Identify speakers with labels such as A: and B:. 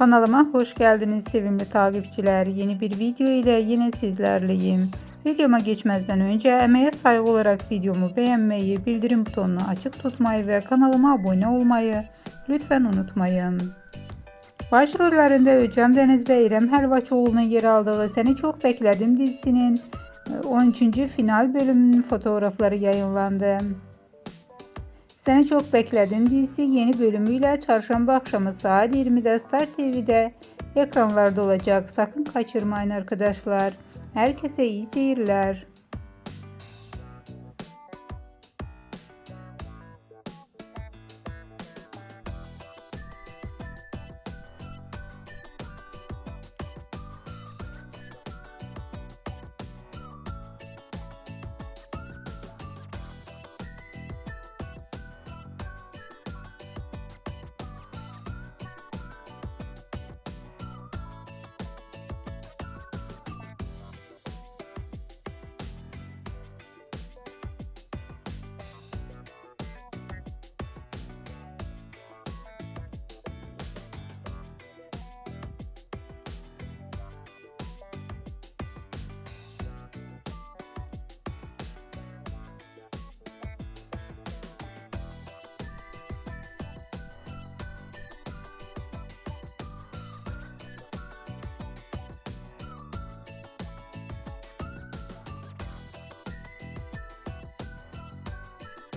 A: Kanalıma hoş geldiniz sevimli takipçiler. Yeni bir video ile yine sizlerleyim. Videoma geçmezden önce emeğe saygı olarak videomu beğenmeyi, bildirim butonunu açık tutmayı ve kanalıma abone olmayı lütfen unutmayın. Başrollerinde Özcan Deniz ve İrem Helvaçoğlu'nun yer aldığı Seni Çok Bekledim dizisinin e, 13. final bölümünün fotoğrafları yayınlandı. Seni Çok Bekledim dizisi yeni bölümüyle çarşamba akşamı saat 20'de Star TV'de ekranlarda olacak. Sakın kaçırmayın arkadaşlar. Herkese iyi seyirler.